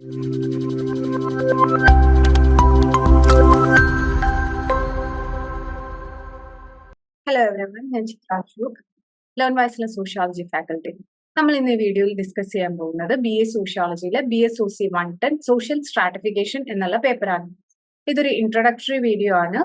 Hello ഞാൻ Chitra Ashok learn വൈസിലെ sociology faculty നമ്മൾ ഇന്ന് വീഡിയോയിൽ ഡിസ്കസ് ചെയ്യാൻ പോകുന്നത് B A സോഷ്യോളജിയിലെ B S O C one ten social stratification എന്നുള്ള പേപ്പറാണ് ഇതൊരു ഇൻട്രൊഡക്ടറി വീഡിയോ ആണ്.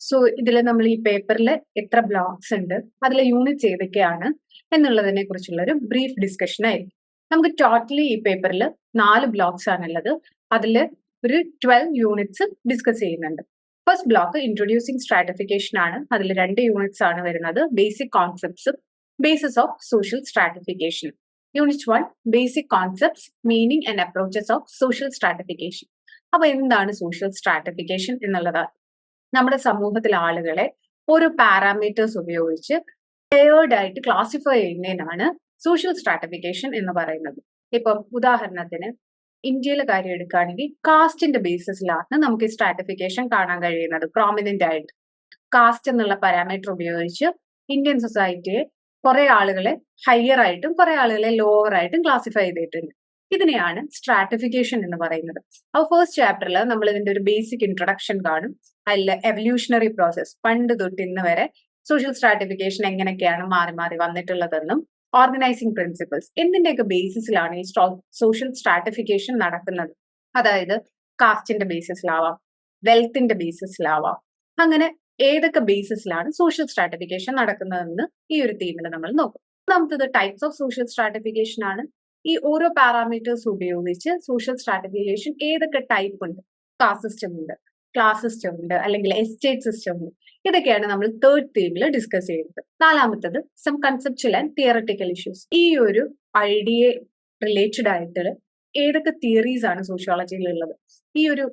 സോ ഇതിൽ നമ്മൾ ഈ പേപ്പറിൽ എത്ര ബ്ലോക്സ് ഉണ്ട് അതിലെ യൂണിറ്റ്സ് ഏതൊക്കെയാണ് എന്നുള്ളതിനെ കുറിച്ചുള്ള ഒരു ബ്രീഫ് ഡിസ്കഷൻ ആയിരിക്കും. നമുക്ക് ടോട്ടലി ഈ പേപ്പറിൽ നാല് ബ്ലോക്സ് ആണുള്ളത് അതിൽ ഒരു ട്വൽവ് യൂണിറ്റ്സ് ഡിസ്കസ് ചെയ്യുന്നുണ്ട്. ഫസ്റ്റ് ബ്ലോക്ക് ഇൻട്രൊഡ്യൂസിങ് സ്ട്രാറ്റിഫിക്കേഷൻ ആണ്. അതിൽ രണ്ട് യൂണിറ്റ്സ് ആണ് വരുന്നത്. Basic കോൺസെപ്റ്റ്സും basis of social stratification unit one basic concepts meaning and approaches of social stratification അപ്പൊ എന്താണ് സോഷ്യൽ സ്ട്രാറ്റിഫിക്കേഷൻ എന്നുള്ളത്? നമ്മുടെ സമൂഹത്തിലെ ആളുകളെ ഓരോ പാരാമീറ്റേഴ്സ് ഉപയോഗിച്ച് ലേയേർഡ് ആയിട്ട് ക്ലാസിഫൈ ചെയ്യുന്നതിനാണ് സോഷ്യൽ സ്ട്രാറ്റിഫിക്കേഷൻ എന്ന് പറയുന്നത്. ഇപ്പം ഉദാഹരണത്തിന് ഇന്ത്യയിലെ കാര്യം എടുക്കുകയാണെങ്കിൽ കാസ്റ്റിന്റെ ബേസിസിലാണ് നമുക്ക് ഈ സ്ട്രാറ്റിഫിക്കേഷൻ കാണാൻ കഴിയുന്നത് പ്രോമിനന്റ് ആയിട്ട്. കാസ്റ്റ് എന്നുള്ള പാരാമീറ്റർ ഉപയോഗിച്ച് ഇന്ത്യൻ സൊസൈറ്റിയെ കുറെ ആളുകളെ ഹയർ ആയിട്ടും കുറെ ആളുകളെ ലോവർ ആയിട്ടും ക്ലാസിഫൈ ചെയ്തിട്ടുണ്ട്. ഇതിനെയാണ് സ്ട്രാറ്റിഫിക്കേഷൻ എന്ന് പറയുന്നത്. അപ്പോൾ ഫസ്റ്റ് ചാപ്റ്ററിൽ നമ്മൾ ഇതിന്റെ ഒരു ബേസിക് ഇൻട്രൊഡക്ഷൻ കാണും. അതിൽ എവല്യൂഷണറി പ്രോസസ് പണ്ട് തൊട്ട് ഇന്ന് വരെ സോഷ്യൽ സ്ട്രാറ്റിഫിക്കേഷൻ എങ്ങനെയൊക്കെയാണ് മാറി മാറി വന്നിട്ടുള്ളതെന്നും ഓർഗനൈസിംഗ് പ്രിൻസിപ്പിൾസ് എന്തിന്റെയൊക്കെ ബേസിസിലാണ് ഈ സോഷ്യൽ സ്ട്രാറ്റിഫിക്കേഷൻ നടക്കുന്നത്? അതായത് കാസ്റ്റിന്റെ ബേസിസിലാവാം വെൽത്തിന്റെ ബേസിസിലാവാം അങ്ങനെ ഏതൊക്കെ ബേസിസിലാണ് സോഷ്യൽ സ്ട്രാറ്റിഫിക്കേഷൻ നടക്കുന്നതെന്ന് ഈ ഒരു തീമിൽ നമ്മൾ നോക്കും. ഒന്നാമത്തത് ടൈപ്സ് ഓഫ് സോഷ്യൽ സ്ട്രാറ്റിഫിക്കേഷൻ ആണ്. ഈ ഓരോ പാരാമീറ്റേഴ്സ് ഉപയോഗിച്ച് സോഷ്യൽ സ്ട്രാറ്റിഫിക്കേഷൻ ഏതൊക്കെ ടൈപ്പ് ഉണ്ട്? കാസ്റ്റ് സിസ്റ്റം ഉണ്ട്. ക്ലാസ് സിസ്റ്റം ഉണ്ട് അല്ലെങ്കിൽ എസ്റ്റേറ്റ് സിസ്റ്റം ഉണ്ട്. ഇതൊക്കെയാണ് നമ്മൾ തേർഡ് തീമിൽ ഡിസ്കസ് ചെയ്യുന്നത്. നാലാമത്തത് some conceptual and theoretical issues ഈ ഒരു ഐഡിയ റിലേറ്റഡ് ആയിട്ട് ഏതൊക്കെ തിയറീസ് ആണ് സോഷ്യോളജിയിൽ ഉള്ളത്? ഈ ഒരു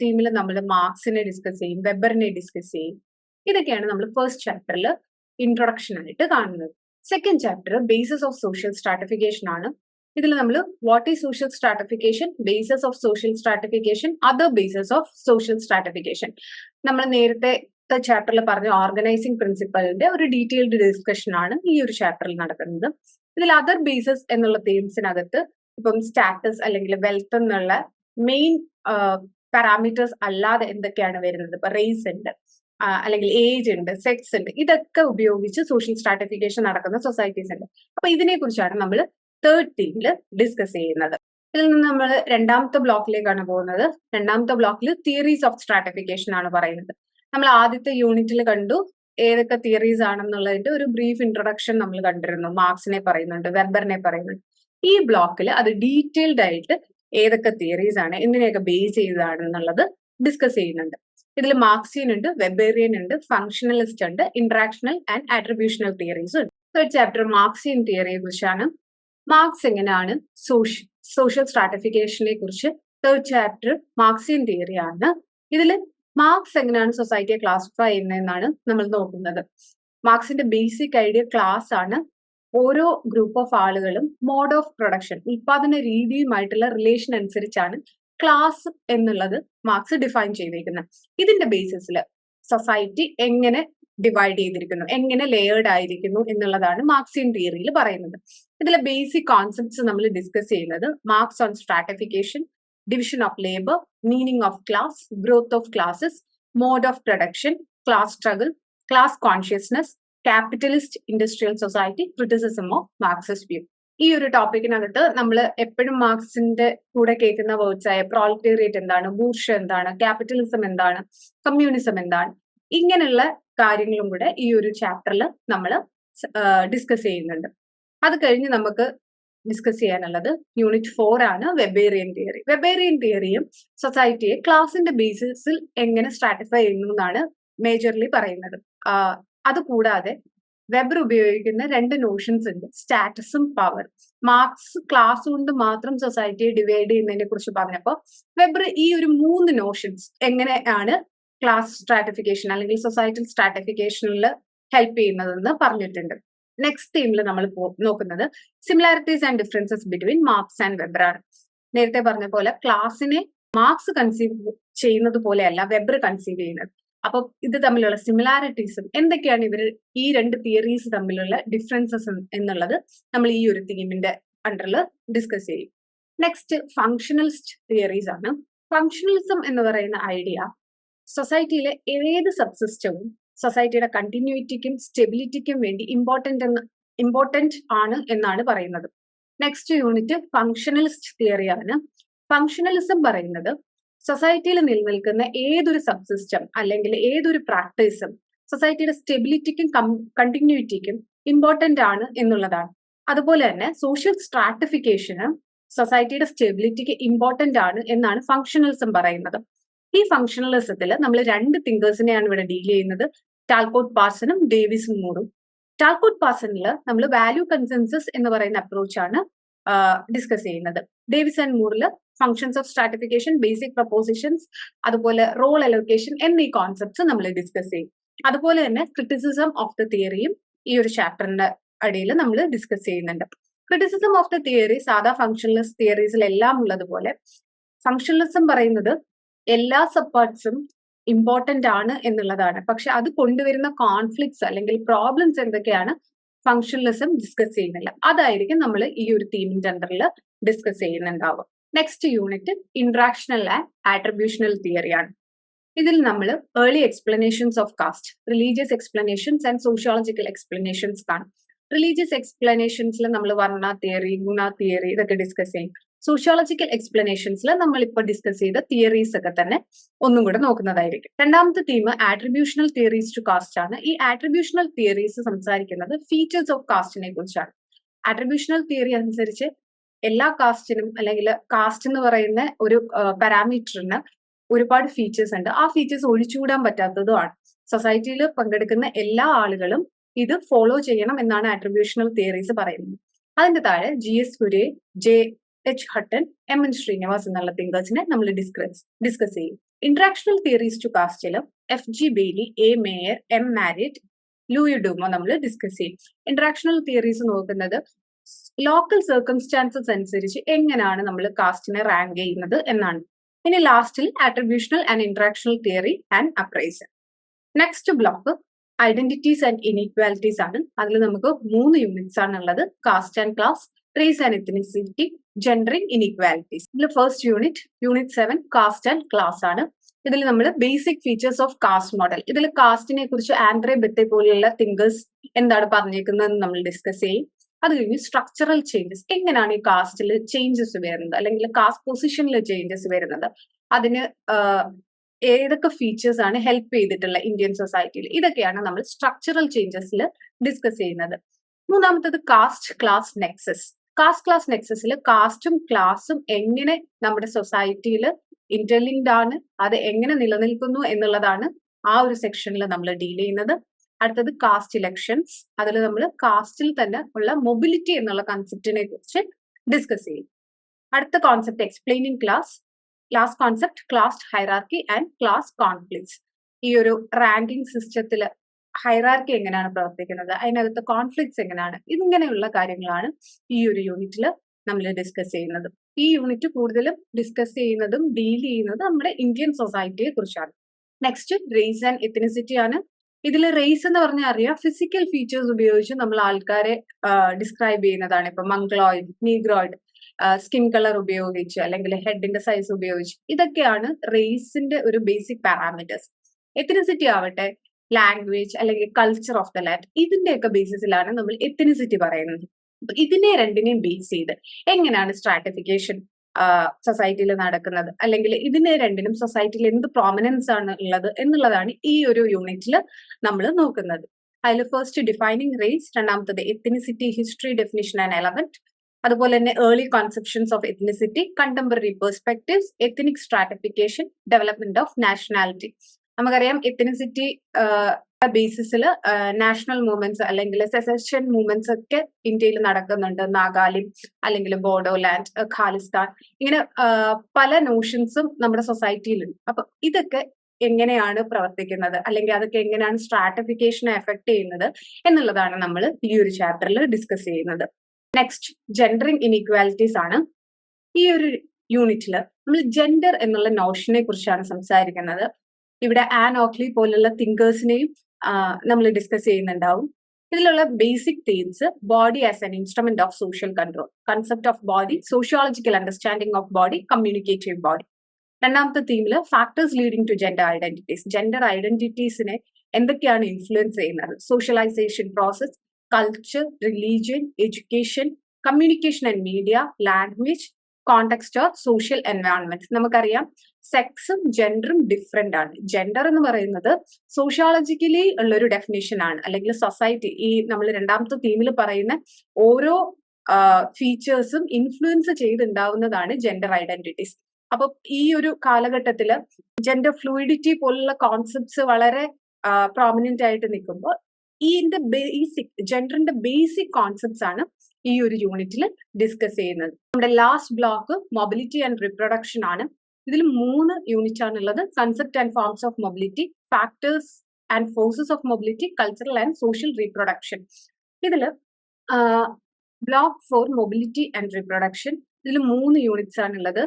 തീമിൽ നമ്മൾ മാർക്സിനെ ഡിസ്കസ് ചെയ്യും വെബറിനെ ഡിസ്കസ് ചെയ്യും. ഇതൊക്കെയാണ് നമ്മൾ ഫസ്റ്റ് ചാപ്റ്ററിൽ ഇൻട്രൊഡക്ഷൻ ആയിട്ട് കാണുന്നത്. Second chapter basis of social stratification ആണ് ഇതിൽ നമ്മൾ what is social stratification bases of social stratification other bases of social stratification നമ്മൾ നേരത്തെ ചാപ്റ്ററിൽ പറഞ്ഞ ഓർഗനൈസിംഗ് പ്രിൻസിപ്പലിന്റെ ഒരു ഡീറ്റെയിൽഡ് ഡിസ്കഷൻ ആണ് ഈ ഒരു ചാപ്റ്ററിൽ നടക്കുന്നത്. ഇതിൽ അതർ ബേസസ് എന്നുള്ള തീംസിനകത്ത് ഇപ്പം സ്റ്റാറ്റസ് അല്ലെങ്കിൽ വെൽത്ത് എന്നുള്ള മെയിൻ പാരാമീറ്റേഴ്സ് അല്ലാതെ എന്തൊക്കെയാണ് വരുന്നത്? ഇപ്പൊ റേസ് ഉണ്ട് അല്ലെങ്കിൽ ഏജ് ഉണ്ട് സെക്സ് ഉണ്ട് ഇതൊക്കെ ഉപയോഗിച്ച് സോഷ്യൽ സ്ട്രാറ്റിഫിക്കേഷൻ നടക്കുന്ന സൊസൈറ്റീസ് ഉണ്ട്. അപ്പൊ ഇതിനെ കുറിച്ചാണ് നമ്മൾ തേർഡ് തീമിൽ ഡിസ്കസ് ചെയ്യുന്നത്. ഇതിൽ നിന്ന് നമ്മൾ രണ്ടാമത്തെ ബ്ലോക്കിലേക്കാണ് പോകുന്നത്. രണ്ടാമത്തെ ബ്ലോക്കിൽ തിയറീസ് ഓഫ് സ്ട്രാറ്റിഫിക്കേഷൻ ആണ് പറയുന്നത്. നമ്മൾ ആദ്യത്തെ യൂണിറ്റിൽ കണ്ടു ഏതൊക്കെ തിയറീസ് ആണെന്നുള്ളതിന്റെ ഒരു ബ്രീഫ് ഇൻട്രൊഡക്ഷൻ നമ്മൾ കണ്ടിരുന്നു. മാർക്സിനെ പറയുന്നുണ്ട് വെബറിനെ പറയുന്നുണ്ട്. ഈ ബ്ലോക്കിൽ അത് ഡീറ്റെയിൽഡ് ആയിട്ട് ഏതൊക്കെ തിയറീസ് ആണ് എന്തിനെയൊക്കെ ബേസ് ചെയ്തതാണെന്നുള്ളത് ഡിസ്കസ് ചെയ്യുന്നുണ്ട്. ഇതിൽ മാർക്സിയൻ ഉണ്ട് വെബേറിയൻ ഉണ്ട് ഫംഗ്ഷണലിസ്റ്റ് ഉണ്ട് ഇന്ററാക്ഷണൽ ആൻഡ് ആട്രിബ്യൂഷണൽ തിയറീസ് ഉണ്ട്. തേർഡ് ചാപ്റ്റർ മാർക്സിയൻ തിയറിയെ കുറിച്ചാണ് മാർക്സ് എങ്ങനെയാണ് സോഷ്യൽ സോഷ്യൽ സ്ട്രാറ്റിഫിക്കേഷനെ കുറിച്ച് തേർഡ് ചാപ്റ്റർ മാർക്സിയൻ തിയറിയാണ് ഇതിൽ മാർക്സ് എങ്ങനെയാണ് സൊസൈറ്റിയെ ക്ലാസിഫൈ ചെയ്യുന്നതെന്നാണ് നമ്മൾ നോക്കുന്നത്. മാർക്സിന്റെ ബേസിക് ഐഡിയ ക്ലാസ് ആണ്. ഓരോ ഗ്രൂപ്പ് ഓഫ് ആളുകളും മോഡ് ഓഫ് പ്രൊഡക്ഷൻ ഉൽപാദന രീതിയുമായിട്ടുള്ള റിലേഷൻ അനുസരിച്ചാണ് ക്ലാസ് എന്നുള്ളത് മാർക്സ് ഡിഫൈൻ ചെയ്തിരിക്കുന്നത് ഇതിന്റെ ബേസിസിൽ സൊസൈറ്റി എങ്ങനെ ഡിവൈഡ് ചെയ്തിരിക്കുന്നു. എങ്ങനെ ലെയേർഡ് ആയിരിക്കുന്നു എന്നുള്ളതാണ് മാർക്സിയൻ തിയറിയിൽ പറയുന്നത്. ഇതിലെ ബേസിക് കോൺസെപ്റ്റ്സ് നമ്മൾ ഡിസ്കസ് ചെയ്യുന്നത് Marx on stratification division of labour meaning of class growth of classes mode of production class struggle class consciousness capitalist industrial society criticism of Marxist view ഈ ഒരു ടോപ്പിക്കിനകത്ത് നമ്മൾ എപ്പോഴും മാർക്സിന്റെ കൂടെ കേൾക്കുന്ന വേർഡ്സ് ആയ എന്താണ് ബൂർഷ എന്താണ് ക്യാപിറ്റലിസം എന്താണ് കമ്മ്യൂണിസം എന്താണ് ഇങ്ങനെയുള്ള കാര്യങ്ങളും കൂടെ ഈ ഒരു ചാപ്റ്ററിൽ നമ്മൾ ഡിസ്കസ് ചെയ്യുന്നുണ്ട്. അത് കഴിഞ്ഞ് നമുക്ക് ഡിസ്കസ് ചെയ്യാനുള്ളത് യൂണിറ്റ് ഫോർ ആണ് വെബേറിയൻ തിയറി. വെബേറിയൻ തിയറിയും സൊസൈറ്റിയെ ക്ലാസിന്റെ ബേസിസിൽ എങ്ങനെ സ്ട്രാറ്റിഫൈ ചെയ്യുന്നു എന്നാണ് മേജർലി പറയുന്നത്. അതുകൂടാതെ വെബർ ഉപയോഗിക്കുന്ന രണ്ട് നോഷൻസ് ഉണ്ട്. സ്റ്റാറ്റസും പവർ മാർക്സ് ക്ലാസ് കൊണ്ട് മാത്രം സൊസൈറ്റിയെ ഡിവൈഡ് ചെയ്യുന്നതിനെ കുറിച്ച് പറഞ്ഞപ്പോൾ വെബർ ഈ ഒരു മൂന്ന് നോഷൻസ് എങ്ങനെയാണ് ക്ലാസ് സ്ട്രാറ്റിഫിക്കേഷൻ അല്ലെങ്കിൽ സൊസൈറ്റൽ സ്ട്രാറ്റിഫിക്കേഷനിൽ ഹെൽപ്പ് ചെയ്യുന്നതെന്ന് പറഞ്ഞിട്ടുണ്ട്. നെക്സ്റ്റ് തീമിൽ നമ്മൾ നോക്കുന്നത് similarities and differences between Marx and ആണ്. നേരത്തെ പറഞ്ഞ പോലെ ക്ലാസ്സിനെ മാർക്സ് കൺസീവ് ചെയ്യുന്നത് പോലെയല്ല വെബർ കൺസീവ് ചെയ്യുന്നത്. അപ്പൊ ഇത് തമ്മിലുള്ള സിമിലാരിറ്റീസും എന്തൊക്കെയാണ് ഇവർ ഈ രണ്ട് തിയറീസ് തമ്മിലുള്ള ഡിഫറൻസസ് എന്നുള്ളത് നമ്മൾ ഈ ഒരു തീമിന്റെ അണ്ടറിൽ ഡിസ്കസ് ചെയ്യും. നെക്സ്റ്റ് ഫങ്ഷണലിസ്റ്റ് തിയറീസ് ആണ്. ഫങ്ഷണലിസം എന്ന് പറയുന്ന ഐഡിയ സൊസൈറ്റിയിലെ ഏത് സബ്സിസ്റ്റവും സൊസൈറ്റിയുടെ കണ്ടിന്യൂറ്റിക്കും സ്റ്റെബിലിറ്റിക്കും വേണ്ടി ഇമ്പോർട്ടന്റ് എന്ന് ഇമ്പോർട്ടന്റ് ആണ് എന്നാണ് പറയുന്നത്. നെക്സ്റ്റ് യൂണിറ്റ് ഫങ്ഷണലിസ്റ്റ് തിയറിയാണ് ഫങ്ഷണലിസം പറയുന്നത് സൊസൈറ്റിയിൽ നിലനിൽക്കുന്ന ഏതൊരു സബ്സിസ്റ്റം അല്ലെങ്കിൽ ഏതൊരു പ്രാക്ടീസും സൊസൈറ്റിയുടെ സ്റ്റെബിലിറ്റിക്കും കണ്ടിന്യൂറ്റിക്കും ഇമ്പോർട്ടന്റ് ആണ് എന്നുള്ളതാണ്. അതുപോലെ തന്നെ സോഷ്യൽ സ്ട്രാറ്റിഫിക്കേഷന് സൊസൈറ്റിയുടെ സ്റ്റെബിലിറ്റിക്ക് ഇമ്പോർട്ടന്റ് ആണ് എന്നാണ് ഫങ്ഷണലിസം പറയുന്നത്. ഈ ഫങ്ഷണലിസത്തിൽ നമ്മൾ രണ്ട് തിങ്കേഴ്സിനെയാണ് ഇവിടെ ഡീൽ ചെയ്യുന്നത്. ടാൽക്കോട്ട് പാസനും ഡേവിസും മൂറും ടാൽക്കോട്ട് പാസനിൽ നമ്മൾ വാല്യൂ കൺസെൻസസ് എന്ന് പറയുന്ന അപ്രോച്ചാണ് ഡിസ്കസ് ചെയ്യുന്നത്. Davis and മൂറിൽ functions of stratification basic propositions അതുപോലെ റോൾ അലോക്കേഷൻ എന്നീ കോൺസെപ്റ്റ്സ് നമ്മൾ ഡിസ്കസ് ചെയ്യും. അതുപോലെ തന്നെ ക്രിറ്റിസിസം ഓഫ് ദ തിയറിയും ഈ ഒരു ചാപ്റ്ററിന്റെ അടിയിൽ നമ്മൾ ഡിസ്കസ് ചെയ്യുന്നുണ്ട്. ക്രിറ്റിസിസം ഓഫ് ദ തിയറി സാധാ ഫങ്ഷണലിസ്റ്റ് തിയറീസിലെല്ലാം ഉള്ളതുപോലെ ഫങ്ഷണലിസം പറയുന്നത് എല്ലാ സപ്പോർട്ട്സും ഇമ്പോർട്ടന്റ് ആണ് എന്നുള്ളതാണ്. പക്ഷെ അത് കൊണ്ടുവരുന്ന കോൺഫ്ലിക്ട്സ് അല്ലെങ്കിൽ പ്രോബ്ലംസ് എന്തൊക്കെയാണ്? ഫങ്ഷണലിസം ഡിസ്കസ് ചെയ്യുന്നില്ല. അതായിരിക്കും നമ്മൾ ഈ ഒരു തീമിന്റെ അണ്ടറിൽ discuss ചെയ്യുന്നുണ്ടാവുക. Next unit interactional and attributional തിയറിയാണ് ഇതിൽ നമ്മൾ early explanations of caste religious explanations and sociological explanations കാണും. റിലീജിയസ് എക്സ്പ്ലനേഷൻസിൽ നമ്മൾ വർണ തിയറി ഗുണ തിയറി ഇതൊക്കെ ഡിസ്കസ് ചെയ്യും. സോഷ്യോളജിക്കൽ എക്സ്പ്ലനേഷൻസിൽ നമ്മൾ ഇപ്പോൾ ഡിസ്കസ് ചെയ്ത തിയറീസ് ഒക്കെ തന്നെ ഒന്നും കൂടെ നോക്കുന്നതായിരിക്കും. രണ്ടാമത്തെ theme attributional theories to caste ആണ്. ഈ ആട്രിബ്യൂഷണൽ തിയറീസ് സംസാരിക്കുന്നത് ഫീച്ചേഴ്സ് ഓഫ് കാസ്റ്റിനെ കുറിച്ചാണ്. ആട്രിബ്യൂഷണൽ തിയറി അനുസരിച്ച് എല്ലാ കാസ്റ്റിനും അല്ലെങ്കിൽ കാസ്റ്റ് എന്ന് പറയുന്ന ഒരു പാരാമീറ്ററിന് ഒരുപാട് ഫീച്ചേഴ്സ് ഉണ്ട്. ആ ഫീച്ചേഴ്സ് ഒഴിച്ചുകൂടാൻ പറ്റാത്തതുമാണ് സൊസൈറ്റിയിൽ പങ്കെടുക്കുന്ന എല്ലാ ആളുകളും ഇത് ഫോളോ ചെയ്യണം എന്നാണ് ആട്രിബ്യൂഷണൽ തിയറീസ് പറയുന്നത്. അതിന്റെ താഴെ G S Ghurye J H Hutton M N Srinivas എന്നുള്ള തിങ്കേഴ്സിനെ നമ്മൾ ഡിസ്കസ് ഡിസ്കസ് ചെയ്യും. Interactional theories to കാസ്റ്റിലും F G Bailey A Mayer M Marriott Louis Dumont നമ്മൾ ഡിസ്കസ് ചെയ്യും. ഇന്ററാക്ഷണൽ തിയറീസ് നോക്കുന്നത് ലോക്കൽ സർക്കംസ്റ്റാൻസസ് അനുസരിച്ച് എങ്ങനെയാണ് നമ്മൾ കാസ്റ്റിനെ റാങ്ക് ചെയ്യുന്നത് എന്നാണ്. ഇനി ലാസ്റ്റിൽ attributional and interactional theory and appraisal next block identities and inequalities ആണ്. അതിൽ നമുക്ക് മൂന്ന് യൂണിറ്റ്സ് ആണ് ഉള്ളത് caste and class race and ethnicity gendering inequalities ഇതിൽ first unit unit seven caste and class ആണ് ഇതിൽ നമ്മൾ basic features of caste model ഇതിൽ കാസ്റ്റിനെ കുറിച്ച് ആൻഡ്രേ ബെത്തെ പോലെയുള്ള തിങ്കേഴ്സ് എന്താണ് പറഞ്ഞേക്കുന്നത് നമ്മൾ ഡിസ്കസ് ചെയ്യും. അത് കഴിഞ്ഞ് സ്ട്രക്ചറൽ ചേഞ്ചസ് എങ്ങനെയാണ് ഈ കാസ്റ്റിൽ ചേഞ്ചസ് വരുന്നത്? അല്ലെങ്കിൽ കാസ്റ്റ് പൊസിഷനിൽ ചേഞ്ചസ് വരുന്നത്? അതിന് ഏതൊക്കെ ഫീച്ചേഴ്സ് ആണ് ഹെൽപ്പ് ചെയ്തിട്ടുള്ള ഇന്ത്യൻ സൊസൈറ്റിയിൽ ഇതൊക്കെയാണ് നമ്മൾ സ്ട്രക്ചറൽ ചേഞ്ചസിൽ ഡിസ്കസ് ചെയ്യുന്നത്. മൂന്നാമത്തത് caste class nexus caste class നെക്സസിൽ കാസ്റ്റും ക്ലാസും എങ്ങനെ നമ്മുടെ സൊസൈറ്റിയിൽ ഇന്റർലിങ്ക്ഡ് ആണ് അത് എങ്ങനെ നിലനിൽക്കുന്നു എന്നുള്ളതാണ് ആ ഒരു സെക്ഷനിൽ നമ്മൾ ഡീൽ ചെയ്യുന്നത്. അടുത്തത് കാസ്റ്റ് ഇലക്ഷൻസ് അതിൽ നമ്മൾ കാസ്റ്റിൽ തന്നെ ഉള്ള മൊബിലിറ്റി എന്നുള്ള കൺസെപ്റ്റിനെ കുറിച്ച് ഡിസ്കസ് ചെയ്യും. അടുത്ത concept explaining class class concept class hierarchy and class conflicts ഈ ഒരു റാങ്കിങ് സിസ്റ്റത്തിൽ ഹൈറാർക്കി എങ്ങനെയാണ് പ്രവർത്തിക്കുന്നത്? അതിനകത്ത് കോൺഫ്ലിക്ട്സ് എങ്ങനെയാണ്? ഇതിങ്ങനെയുള്ള കാര്യങ്ങളാണ് ഈ ഒരു യൂണിറ്റിൽ നമ്മൾ ഡിസ്കസ് ചെയ്യുന്നത്. ഈ യൂണിറ്റ് കൂടുതലും ഡിസ്കസ് ചെയ്യുന്നതും ഡീൽ ചെയ്യുന്നതും നമ്മുടെ ഇന്ത്യൻ സൊസൈറ്റിയെ കുറിച്ചാണ്. നെക്സ്റ്റ് റേസ് ആൻഡ് എത്തനിസിറ്റി ആണ്. ഇതിൽ റേസ് എന്ന് പറഞ്ഞാൽ അറിയാം ഫിസിക്കൽ ഫീച്ചേഴ്സ് ഉപയോഗിച്ച് നമ്മൾ ആൾക്കാരെ ഡിസ്ക്രൈബ് ചെയ്യുന്നതാണ്. ഇപ്പൊ മംഗ്ലോയിഡ് നീഗ്രോയിഡ് സ്കിൻ കളർ ഉപയോഗിച്ച് അല്ലെങ്കിൽ ഹെഡിന്റെ സൈസ് ഉപയോഗിച്ച് ഇതൊക്കെയാണ് റേസിന്റെ ഒരു ബേസിക് പാരാമീറ്റേഴ്സ് എത്തനിസിറ്റി ആവട്ടെ ലാംഗ്വേജ് അല്ലെങ്കിൽ കൾച്ചർ ഓഫ് ദ ലാൻഡ് ഇതിന്റെയൊക്കെ ബേസിസിലാണ് നമ്മൾ എത്തനിസിറ്റി പറയുന്നത്. ഇതിനെ രണ്ടിനെയും ബേസ് ചെയ്ത് എങ്ങനെയാണ് സ്ട്രാറ്റിഫിക്കേഷൻ സൊസൈറ്റിയിൽ നടക്കുന്നത്? അല്ലെങ്കിൽ ഇതിനെ രണ്ടിനും സൊസൈറ്റിയിൽ എന്ത് പ്രോമിനൻസ് ആണ് ഉള്ളത് എന്നുള്ളതാണ് ഈ ഒരു യൂണിറ്റിൽ നമ്മൾ നോക്കുന്നത്. അതിൽ ഫസ്റ്റ് ഡിഫൈനിങ് റേസ് രണ്ടാമത്തത് ethnicity history definition and element അതുപോലെ തന്നെ early conceptions of ethnicity contemporary perspectives ethnic stratification development of nationality നമുക്കറിയാം എത്തനിസിറ്റി ബേസിസിൽ നാഷണൽ മൂവ്മെന്റ്സ് അല്ലെങ്കിൽ സെസഷൻ മൂവ്മെന്റ്സ് ഒക്കെ ഇന്ത്യയിൽ നടക്കുന്നുണ്ട്. നാഗാലിം അല്ലെങ്കിൽ ബോഡോലാൻഡ് ഖാലിസ്ഥാൻ ഇങ്ങനെ പല നോഷൻസും നമ്മുടെ സൊസൈറ്റിയിലുണ്ട് അപ്പൊ ഇതൊക്കെ എങ്ങനെയാണ് പ്രവർത്തിക്കുന്നത്? അല്ലെങ്കിൽ അതൊക്കെ എങ്ങനെയാണ് സ്ട്രാറ്റിഫിക്കേഷനെ എഫക്ട് ചെയ്യുന്നത്? എന്നുള്ളതാണ് നമ്മൾ ഈ ഒരു ചാപ്റ്ററിൽ ഡിസ്കസ് ചെയ്യുന്നത്. നെക്സ്റ്റ് ജെൻഡറിങ് ഇനീക്വാലിറ്റീസ് ആണ്. ഈ ഒരു യൂണിറ്റിൽ നമ്മൾ ജെൻഡർ എന്നുള്ള നോഷനെ കുറിച്ചാണ് സംസാരിക്കുന്നത്. ഇവിടെ ആൻ ഓക്ലി പോലുള്ള തിങ്കേഴ്സിനെയും നമ്മൾ ഡിസ്കസ് ചെയ്യുന്നുണ്ടാവും. ഇതിലുള്ള basic themes body as an instrument of social control concept of body sociological understanding of body communicative body രണ്ടാമത്തെ തീമിൽ factors leading to gender identities gender ഐഡന്റിറ്റീസിനെ എന്തൊക്കെയാണ് ഇൻഫ്ലുവൻസ് ചെയ്യുന്നത്? Socialization process culture religion education communication and media language context of social environment നമുക്കറിയാം സെക്സും ജെൻഡറും different ആണ്. Gender എന്ന് പറയുന്നത് sociologically ഉള്ള ഒരു ഡെഫിനേഷൻ ആണ്. അല്ലെങ്കിൽ സൊസൈറ്റി ഈ നമ്മൾ രണ്ടാമത്തെ തീമിൽ പറയുന്ന ഓരോ ഫീച്ചേഴ്സും ഇൻഫ്ലുവൻസ് ചെയ്തുണ്ടാവുന്നതാണ് ജെൻഡർ ഐഡന്റിറ്റീസ് അപ്പൊ ഈ ഒരു കാലഘട്ടത്തിൽ ജെൻഡർ ഫ്ലൂയിഡിറ്റി പോലുള്ള കോൺസെപ്റ്റ്സ് വളരെ പ്രോമിനന്റ് ആയിട്ട് നിൽക്കുമ്പോൾ ഈ ബേസിക് ജെൻഡറിന്റെ ബേസിക് കോൺസെപ്റ്റ്സ് ആണ് ഈ ഒരു യൂണിറ്റിൽ ഡിസ്കസ് ചെയ്യുന്നത്. നമ്മുടെ last block mobility and reproduction ആണ്. ഇതിൽ മൂന്ന് യൂണിറ്റ് ആണുള്ളത്. Concept and forms of mobility factors and forces of mobility cultural and social reproduction ഇതിൽ block four mobility and reproduction ഇതിൽ മൂന്ന് യൂണിറ്റ്സ് ആണുള്ളത്.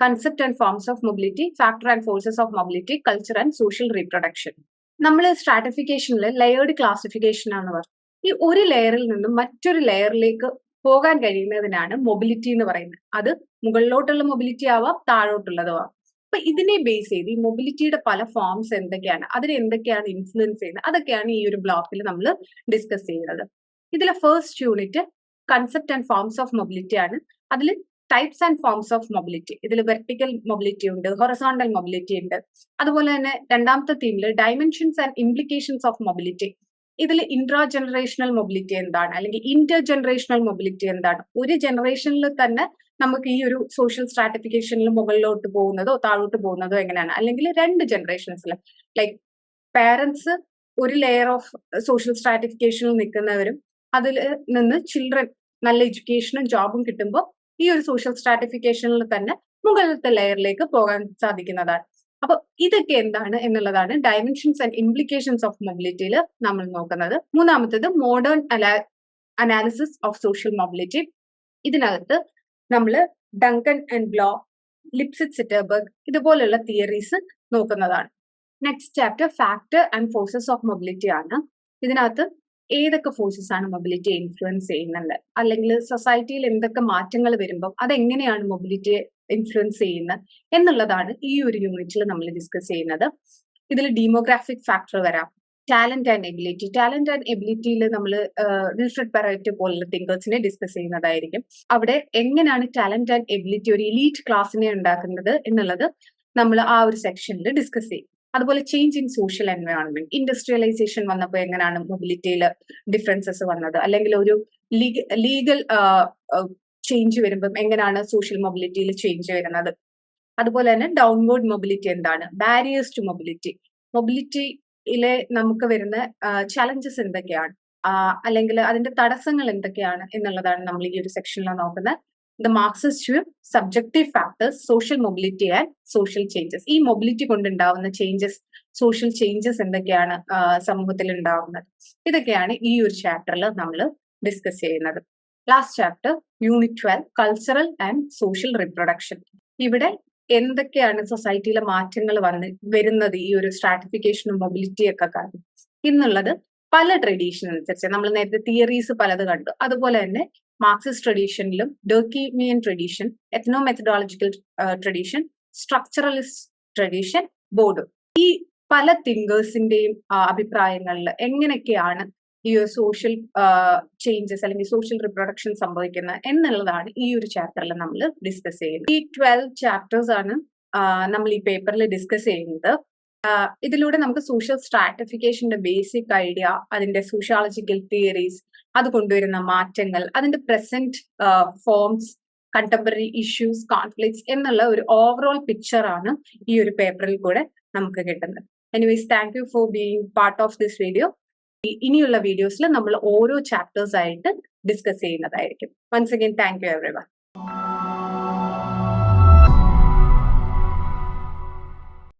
Concept and forms of mobility factor and forces of mobility culture and social reproduction നമ്മൾ സ്ട്രാറ്റിഫിക്കേഷനിൽ layered classification ആണ് പറഞ്ഞത് ഈ ഒരു ലെയറിൽ നിന്നും മറ്റൊരു ലെയറിലേക്ക് പോകാൻ കഴിയുന്നതിനാണ് മൊബിലിറ്റി എന്ന് പറയുന്നത്. അത് മുകളിലോട്ടുള്ള മൊബിലിറ്റി ആവാം താഴോട്ടുള്ളതോ ആവാം. അപ്പൊ ഇതിനെ ബേസ് ചെയ്ത് ഈ മൊബിലിറ്റിയുടെ പല ഫോംസ് എന്തൊക്കെയാണ് അതിനെ എന്തൊക്കെയാണ് ഇൻഫ്ലുവൻസ് ചെയ്യുന്നത് അതൊക്കെയാണ് ഈ ഒരു ബ്ലോക്കിൽ നമ്മൾ ഡിസ്കസ് ചെയ്യുന്നത്. ഇതിലെ first unit concept and forms of mobility ആണ്. അതിൽ types and forms of mobility ഇതിൽ വെർട്ടിക്കൽ മൊബിലിറ്റി ഉണ്ട് ഹൊറസോണ്ടൽ മൊബിലിറ്റി ഉണ്ട്. അതുപോലെ തന്നെ രണ്ടാമത്തെ തീമിൽ dimensions and implications of mobility ഇതിൽ ഇൻട്രാ ജനറേഷണൽ മൊബിലിറ്റി എന്താണ്? അല്ലെങ്കിൽ ഇന്റർ ജനറേഷണൽ മൊബിലിറ്റി എന്താണ്? ഒരു ജനറേഷനിൽ തന്നെ നമുക്ക് ഈ ഒരു സോഷ്യൽ സ്ട്രാറ്റിഫിക്കേഷനിൽ മുകളിലോട്ട് പോകുന്നതോ താഴോട്ട് പോകുന്നതോ എങ്ങനെയാണ്? അല്ലെങ്കിൽ രണ്ട് ജനറേഷൻസിൽ ലൈക്ക് പാരന്റ്സ് ഒരു ലെയർ ഓഫ് സോഷ്യൽ സ്ട്രാറ്റിഫിക്കേഷനിൽ നിൽക്കുന്നവരും അതിൽ നിന്ന് ചിൽഡ്രൻ നല്ല എഡ്യൂക്കേഷനും ജോബും കിട്ടുമ്പോൾ ഈ ഒരു സോഷ്യൽ സ്ട്രാറ്റിഫിക്കേഷനിൽ തന്നെ മുകളിലത്തെ ലെയറിലേക്ക് പോകാൻ സാധിക്കുന്നതാണ്. അപ്പൊ ഇതൊക്കെ എന്താണ് എന്നുള്ളതാണ് ഡയമെൻഷൻസ് ആൻഡ് ഇംപ്ലിക്കേഷൻസ് ഓഫ് മൊബിലിറ്റിയിൽ നമ്മൾ നോക്കുന്നത്. മൂന്നാമത്തേത് modern analysis of social mobility ഇതിനകത്ത് നമ്മൾ Duncan and Blau Lipset Zetterberg ഇതുപോലുള്ള തിയറീസ് നോക്കുന്നതാണ്. Next chapter factor and forces of mobility ആണ്. ഇതിനകത്ത് ഏതൊക്കെ ഫോഴ്സസ് ആണ് മൊബിലിറ്റി ഇൻഫ്ലുവൻസ് ചെയ്യുന്നത്? അല്ലെങ്കിൽ സൊസൈറ്റിയിൽ എന്തൊക്കെ മാറ്റങ്ങൾ വരുമ്പോൾ അതെങ്ങനെയാണ് മൊബിലിറ്റിയെ ഇൻഫ്ലുവൻസ് ചെയ്യുന്ന എന്നുള്ളതാണ് ഈ ഒരു യൂണിറ്റിൽ നമ്മൾ ഡിസ്കസ് ചെയ്യുന്നത്. ഇതിൽ ഡീമോഗ്രാഫിക് ഫാക്ടർ വരാം. Talent and ability talent and എബിലിറ്റിയിൽ നമ്മൾ റിഫ്രഡ് പെറൈറ്റ് പോലുള്ള തിങ്കേഴ്സിനെ ഡിസ്കസ് ചെയ്യുന്നതായിരിക്കും. അവിടെ എങ്ങനെയാണ് ടാലന്റ് ആൻഡ് എബിലിറ്റി ഒരു എലീറ്റ് ക്ലാസ്സിനെ ഉണ്ടാക്കുന്നത് എന്നുള്ളത് നമ്മൾ ആ ഒരു സെക്ഷനിൽ ഡിസ്കസ് ചെയ്യും. അതുപോലെ change in social environment industrialization വന്നപ്പോൾ എങ്ങനെയാണ് മൊബിലിറ്റിയിൽ ഡിഫറൻസസ് വന്നത്? അല്ലെങ്കിൽ ഒരു ലീഗൽ ചേഞ്ച് വരുമ്പം എങ്ങനെയാണ് സോഷ്യൽ മൊബിലിറ്റിയിൽ ചേഞ്ച് വരുന്നത്? അതുപോലെ തന്നെ ഡൗൺവേർഡ് മൊബിലിറ്റി എന്താണ്? ബാരിയേഴ്സ് ടു മൊബിലിറ്റി മൊബിലിറ്റിയിലെ നമുക്ക് വരുന്ന ചലഞ്ചസ് എന്തൊക്കെയാണ്? അല്ലെങ്കിൽ അതിന്റെ തടസ്സങ്ങൾ എന്തൊക്കെയാണ് എന്നുള്ളതാണ് നമ്മൾ ഈ ഒരു സെക്ഷനിൽ നോക്കുന്നത്. The Marxist subjective factors social mobility and social changes ഈ മൊബിലിറ്റി കൊണ്ടുണ്ടാവുന്ന ചേഞ്ചസ് സോഷ്യൽ ചേഞ്ചസ് എന്തൊക്കെയാണ് സമൂഹത്തിൽ ഉണ്ടാവുന്നത്? ഇതൊക്കെയാണ് ഈ ഒരു ചാപ്റ്ററിൽ നമ്മൾ ഡിസ്കസ് ചെയ്യുന്നത്. Last chapter unit twelve cultural and social reproduction ഇവിടെ എന്തൊക്കെയാണ് സൊസൈറ്റിയിലെ മാറ്റങ്ങൾ വന്ന് വരുന്നത് ഈ ഒരു സ്ട്രാറ്റിഫിക്കേഷനും മൊബിലിറ്റി ഒക്കെ കാരണം? എന്നുള്ളത് പല ട്രഡീഷൻ അനുസരിച്ച് നമ്മൾ നേരത്തെ തിയറീസ് പലത് കണ്ടു. അതുപോലെ തന്നെ Marxist ട്രഡീഷനിലും Durkheimian tradition ethnomethodological tradition structuralist tradition board ഈ പല തിങ്കേഴ്സിന്റെയും അഭിപ്രായങ്ങളിൽ എങ്ങനെയൊക്കെയാണ് ഈ ഒരു സോഷ്യൽ ചേഞ്ചസ് അല്ലെങ്കിൽ സോഷ്യൽ റിപ്രൊഡക്ഷൻ സംഭവിക്കുന്നത് എന്നുള്ളതാണ് ഈ ഒരു ചാപ്റ്ററിൽ നമ്മൾ ഡിസ്കസ് ചെയ്യുന്നത്. ഈ ട്വൽവ് ചാപ്റ്റേഴ്സ് ആണ് നമ്മൾ ഈ പേപ്പറിൽ ഡിസ്കസ് ചെയ്യുന്നത്. ഇതിലൂടെ നമുക്ക് സോഷ്യൽ സ്ട്രാറ്റിഫിക്കേഷന്റെ ബേസിക് ഐഡിയ അതിന്റെ സോഷ്യോളജിക്കൽ തിയറീസ് അത് കൊണ്ടുവരുന്ന മാറ്റങ്ങൾ അതിന്റെ present forms contemporary issues conflicts എന്നുള്ള ഒരു ഓവറോൾ പിക്ചർ ആണ് ഈ ഒരു പേപ്പറിൽ കൂടെ നമുക്ക് കിട്ടുന്നത്. Anyways thank you for being part of this video ഇനിയുള്ള വീഡിയോസിൽ നമ്മൾ ഓരോ ചാപ്റ്റേഴ്സ് ആയിട്ട് ഡിസ്കസ് ചെയ്യുന്നതായിരിക്കും. Once again thank you every